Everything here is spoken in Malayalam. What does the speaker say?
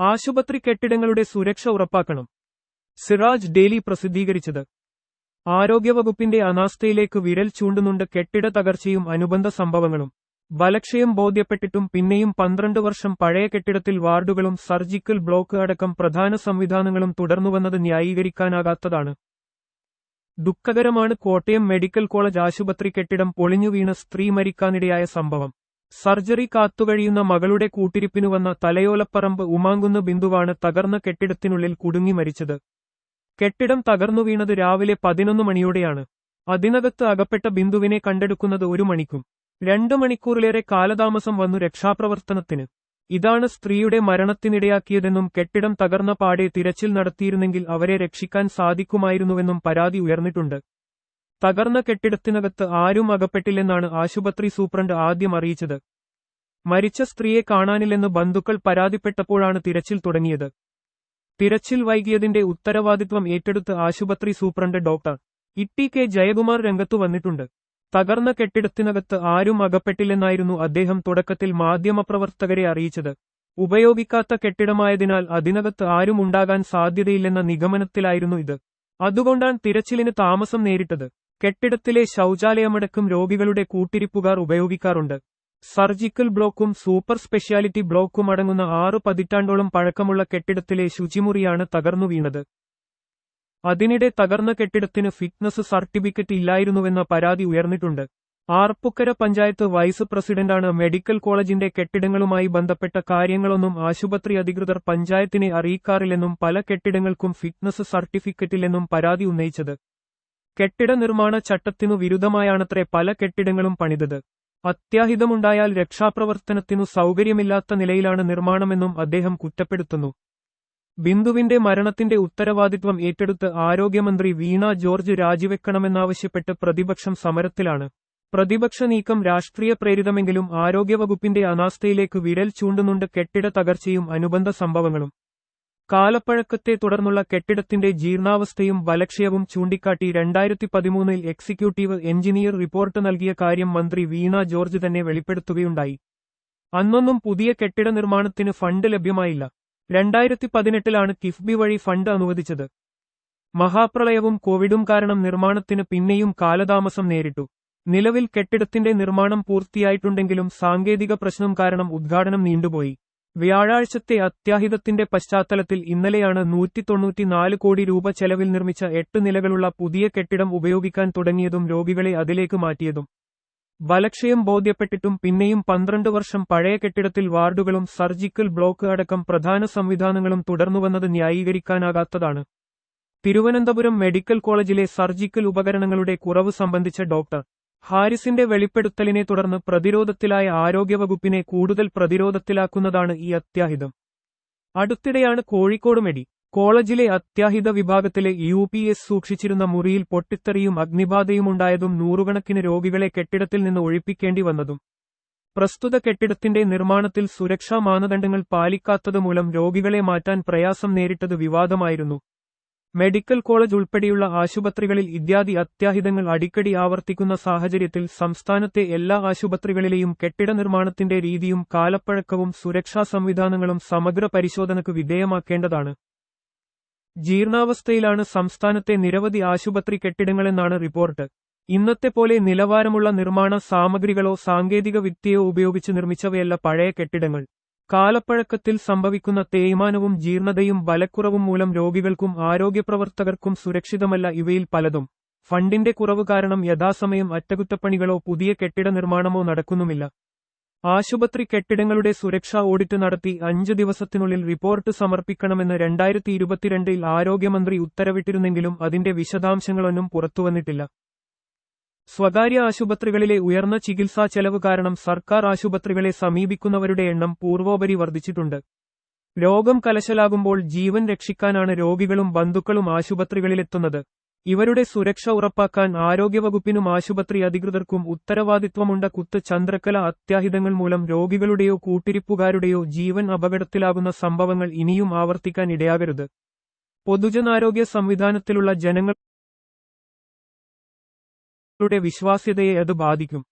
ആശുപത്രി കെട്ടിടങ്ങളുടെ സുരക്ഷ ഉറപ്പാക്കണം. സിറാജ് ഡെയിലി പ്രസിദ്ധീകരിച്ചത്. ആരോഗ്യവകുപ്പിന്റെ അനാസ്ഥയിലേക്ക് വിരൽ ചൂണ്ടുന്നുണ്ട് കെട്ടിട തകർച്ചയും അനുബന്ധ സംഭവങ്ങളും. ബലക്ഷയം ബോധ്യപ്പെട്ടിട്ടും പിന്നെയും പന്ത്രണ്ട് വർഷം പഴയ കെട്ടിടത്തിൽ വാർഡുകളും സർജിക്കൽ ബ്ലോക്ക് അടക്കം പ്രധാന സംവിധാനങ്ങളും തുടർന്നുവന്നത് ന്യായീകരിക്കാനാകാത്തതാണ്. ദുഃഖകരമാണ് കോട്ടയം മെഡിക്കൽ കോളേജ് ആശുപത്രി കെട്ടിടം പൊളിഞ്ഞു വീണ സ്ത്രീ മരിക്കാനിടയായ സംഭവം. സർജറി കാത്തുകഴിയുന്ന മകളുടെ കൂട്ടിരിപ്പിനു വന്ന തലയോലപ്പറമ്പ് ഉമാങ്കുന്ന് ബിന്ദുവാണ് തകർന്ന കെട്ടിടത്തിനുള്ളിൽ കുടുങ്ങി മരിച്ചത്. കെട്ടിടം തകർന്നു വീണത് രാവിലെ പതിനൊന്ന് മണിയോടെയാണ്. അതിനകത്ത് അകപ്പെട്ട ബിന്ദുവിനെ കണ്ടെടുക്കുന്നത് ഒരു മണിക്കും. രണ്ടു മണിക്കൂറിലേറെ കാലതാമസം വന്നു രക്ഷാപ്രവർത്തനത്തിന്. ഇതാണ് സ്ത്രീയുടെ മരണത്തിനിടയാക്കിയതെന്നും കെട്ടിടം തകർന്ന പാടെ തിരച്ചിൽ നടത്തിയിരുന്നെങ്കിൽ അവരെ രക്ഷിക്കാൻ സാധിക്കുമായിരുന്നുവെന്നും പരാതി ഉയർന്നിട്ടുണ്ട്. തകർന്ന കെട്ടിടത്തിനകത്ത് ആരും അകപ്പെട്ടില്ലെന്നാണ് ആശുപത്രി സൂപ്രണ്ട് ആദ്യം അറിയിച്ചത്. മരിച്ച സ്ത്രീയെ കാണാനില്ലെന്ന് ബന്ധുക്കൾ പരാതിപ്പെട്ടപ്പോഴാണ് തിരച്ചിൽ തുടങ്ങിയത്. തിരച്ചിൽ വൈകിയതിന്റെ ഉത്തരവാദിത്വം ഏറ്റെടുത്ത് ആശുപത്രി superintendent doctor Itty K. Jayakumar രംഗത്തു വന്നിട്ടുണ്ട്. തകർന്ന കെട്ടിടത്തിനകത്ത് ആരും അകപ്പെട്ടില്ലെന്നായിരുന്നു അദ്ദേഹം തുടക്കത്തിൽ മാധ്യമപ്രവർത്തകരെ അറിയിച്ചത്. ഉപയോഗിക്കാത്ത കെട്ടിടമായതിനാൽ അതിനകത്ത് ആരും ഉണ്ടാകാൻ സാധ്യതയില്ലെന്ന നിഗമനത്തിലായിരുന്നു ഇത്. അതുകൊണ്ടാണ് തിരച്ചിലിന് താമസം നേരിട്ടത്. കെട്ടിടത്തിലെ ശൌചാലയമടക്കം രോഗികളുടെ കൂട്ടിരിപ്പുകാർ ഉപയോഗിക്കാറുണ്ട്. സർജിക്കൽ ബ്ലോക്കും സൂപ്പർ സ്പെഷ്യാലിറ്റി ബ്ലോക്കും അടങ്ങുന്ന ആറ് പതിറ്റാണ്ടോളം പഴക്കമുള്ള കെട്ടിടത്തിലെ ശുചിമുറിയാണ് തകർന്നു വീണത്. അതിനിടെ തകർന്ന കെട്ടിടത്തിന് ഫിറ്റ്നസ് സർട്ടിഫിക്കറ്റ് ഇല്ലായിരുന്നുവെന്ന പരാതി ഉയർന്നിട്ടുണ്ട്. ആർപ്പുക്കര പഞ്ചായത്ത് വൈസ് പ്രസിഡന്റാണ് മെഡിക്കൽ കോളേജിന്റെ കെട്ടിടങ്ങളുമായി ബന്ധപ്പെട്ട കാര്യങ്ങളൊന്നും ആശുപത്രി അധികൃതർ പഞ്ചായത്തിനെ അറിയിക്കാറില്ലെന്നും പല കെട്ടിടങ്ങൾക്കും ഫിറ്റ്നസ് സർട്ടിഫിക്കറ്റില്ലെന്നും പരാതി ഉന്നയിച്ചത്. കെട്ടിട നിർമ്മാണ ചട്ടത്തിനു വിരുദ്ധമായാണത്രേ പല കെട്ടിടങ്ങളും പണിതത്. അത്യാഹിതമുണ്ടായാൽ രക്ഷാപ്രവർത്തനത്തിനു സൗകര്യമില്ലാത്ത നിലയിലാണ് നിർമ്മാണമെന്നും അദ്ദേഹം കുറ്റപ്പെടുത്തുന്നു. ബിന്ദുവിന്റെ മരണത്തിന്റെ ഉത്തരവാദിത്വം ഏറ്റെടുത്ത് ആരോഗ്യമന്ത്രി വീണ ജോർജ് രാജിവെക്കണമെന്നാവശ്യപ്പെട്ട് പ്രതിപക്ഷം സമരത്തിലാണ്. പ്രതിപക്ഷ നീക്കം രാഷ്ട്രീയ പ്രേരിതമെങ്കിലും ആരോഗ്യവകുപ്പിന്റെ അനാസ്ഥയിലേക്ക് വിരൽ ചൂണ്ടുന്നുണ്ട് കെട്ടിട തകർച്ചയും അനുബന്ധ സംഭവങ്ങളും. കാലപ്പഴക്കത്തെ തുടർന്നുള്ള കെട്ടിടത്തിന്റെ ജീർണാവസ്ഥയും വലക്ഷയവും ചൂണ്ടിക്കാട്ടി രണ്ടായിരത്തി പതിമൂന്നിൽ എക്സിക്യൂട്ടീവ് എഞ്ചിനീയർ റിപ്പോർട്ട് നൽകിയ കാര്യം മന്ത്രി വീണ ജോർജ് തന്നെ വെളിപ്പെടുത്തുകയുണ്ടായി. അന്നൊന്നും പുതിയ കെട്ടിട നിർമ്മാണത്തിന് ഫണ്ട് ലഭ്യമായില്ല. രണ്ടായിരത്തി പതിനെട്ടിലാണ് കിഫ്ബി വഴി ഫണ്ട് അനുവദിച്ചത്. മഹാപ്രളയവും കോവിഡും കാരണം നിർമ്മാണത്തിന് പിന്നെയും കാലതാമസം നേരിട്ടു. നിലവിൽ കെട്ടിടത്തിന്റെ നിർമ്മാണം പൂർത്തിയായിട്ടുണ്ടെങ്കിലും സാങ്കേതിക പ്രശ്നം കാരണം ഉദ്ഘാടനം നീണ്ടുപോയി. വ്യാഴാഴ്ചത്തെ അത്യാഹിതത്തിന്റെ പശ്ചാത്തലത്തിൽ ഇന്നലെയാണ് നൂറ്റി തൊണ്ണൂറ്റിനാല് കോടി രൂപ ചെലവിൽ നിർമ്മിച്ച എട്ട് നിലകളുള്ള പുതിയ കെട്ടിടം ഉപയോഗിക്കാൻ തുടങ്ങിയതും രോഗികളെ അതിലേക്ക് മാറ്റിയതും. ബലക്ഷയം ബോധ്യപ്പെട്ടിട്ടും പിന്നെയും പന്ത്രണ്ട് വർഷം പഴയ കെട്ടിടത്തിൽ വാർഡുകളും സർജിക്കൽ ബ്ലോക്ക് അടക്കം പ്രധാന സംവിധാനങ്ങളും തുടർന്നുവന്നത് ന്യായീകരിക്കാനാകാത്തതാണ്. തിരുവനന്തപുരം മെഡിക്കൽ കോളേജിലെ സർജിക്കൽ ഉപകരണങ്ങളുടെ കുറവ് സംബന്ധിച്ച ഡോക്ടർ ഹാരിസിന്റെ വെളിപ്പെടുത്തലിനെ തുടർന്ന് പ്രതിരോധത്തിലായ ആരോഗ്യവകുപ്പിനെ കൂടുതൽ പ്രതിരോധത്തിലാക്കുന്നതാണ് ഈ അത്യാഹിതം. അടുത്തിടെയാണ് കോഴിക്കോട് മെഡി കോളേജിലെ അത്യാഹിത വിഭാഗത്തിലെ യു പി എസ് സൂക്ഷിച്ചിരുന്ന മുറിയിൽ പൊട്ടിത്തെറിയും അഗ്നിബാധയുമുണ്ടായതും നൂറുകണക്കിന് രോഗികളെ കെട്ടിടത്തിൽ നിന്ന് ഒഴിപ്പിക്കേണ്ടി വന്നതും. പ്രസ്തുത കെട്ടിടത്തിന്റെ നിർമ്മാണത്തിൽ സുരക്ഷാ മാനദണ്ഡങ്ങൾ പാലിക്കാത്തതുമൂലം രോഗികളെ മാറ്റാൻ പ്രയാസം നേരിട്ടത് വിവാദമായിരുന്നു. മെഡിക്കൽ കോളേജ് ഉൾപ്പെടെയുള്ള ആശുപത്രികളിൽ ഇത്യാദി അത്യാഹിതങ്ങൾ അടിക്കടി ആവർത്തിക്കുന്ന സാഹചര്യത്തിൽ സംസ്ഥാനത്തെ എല്ലാ ആശുപത്രികളിലെയും കെട്ടിട നിർമ്മാണത്തിന്റെ രീതിയും കാലപ്പഴക്കവും സുരക്ഷാ സംവിധാനങ്ങളും സമഗ്ര പരിശോധനയ്ക്ക് വിധേയമാക്കേണ്ടതാണ്. ജീർണാവസ്ഥയിലാണ് സംസ്ഥാനത്തെ നിരവധി ആശുപത്രി കെട്ടിടങ്ങളെന്നാണ് റിപ്പോർട്ട്. ഇന്നത്തെ പോലെ നിലവാരമുള്ള നിർമ്മാണ സാമഗ്രികളോ സാങ്കേതിക വിദ്യയോ ഉപയോഗിച്ച് നിർമ്മിച്ചവയല്ല പഴയ കെട്ടിടങ്ങൾ. കാലപ്പഴക്കത്തിൽ സംഭവിക്കുന്ന തേയ്മാനവും ജീർണതയും ബലക്കുറവും മൂലം രോഗികൾക്കും ആരോഗ്യപ്രവർത്തകർക്കും സുരക്ഷിതമല്ല ഇവയിൽ പലതും. ഫണ്ടിന്റെ കുറവ് കാരണം യഥാസമയം അറ്റകുറ്റപ്പണികളോ പുതിയ കെട്ടിട നിർമ്മാണമോ നടക്കുന്നുമില്ല. ആശുപത്രി കെട്ടിടങ്ങളുടെ സുരക്ഷാ ഓഡിറ്റ് നടത്തി അഞ്ച് ദിവസത്തിനുള്ളിൽ റിപ്പോർട്ട് സമർപ്പിക്കണമെന്ന് രണ്ടായിരത്തി ഇരുപത്തിരണ്ടിൽ ആരോഗ്യമന്ത്രി ഉത്തരവിട്ടിരുന്നെങ്കിലും അതിന്റെ വിശദാംശങ്ങളൊന്നും പുറത്തുവന്നിട്ടില്ല. സ്വകാര്യ ആശുപത്രികളിലെ ഉയർന്ന ചികിത്സാ ചെലവ് കാരണം സർക്കാർ ആശുപത്രികളെ സമീപിക്കുന്നവരുടെ എണ്ണം പൂർവോപരി വർദ്ധിച്ചിട്ടുണ്ട്. രോഗം കലശലാകുമ്പോൾ ജീവൻ രക്ഷിക്കാനാണ് രോഗികളും ബന്ധുക്കളും ആശുപത്രികളിലെത്തുന്നത്. ഇവരുടെ സുരക്ഷ ഉറപ്പാക്കാൻ ആരോഗ്യവകുപ്പിനും ആശുപത്രി അധികൃതർക്കും ഉത്തരവാദിത്വമുണ്ട കുത്ത് ചന്ദ്രക്കല അത്യാഹിതങ്ങൾ മൂലം രോഗികളുടെയോ കൂട്ടിരിപ്പുകാരുടെയോ ജീവൻ അപകടത്തിലാകുന്ന സംഭവങ്ങൾ ഇനിയും ആവർത്തിക്കാൻ ഇടയാകരുത്. പൊതുജനാരോഗ്യ സംവിധാനത്തിലുള്ള ജനങ്ങൾ ളുടെ വിശ്വാസ്യതയെ അത് ബാധിക്കും.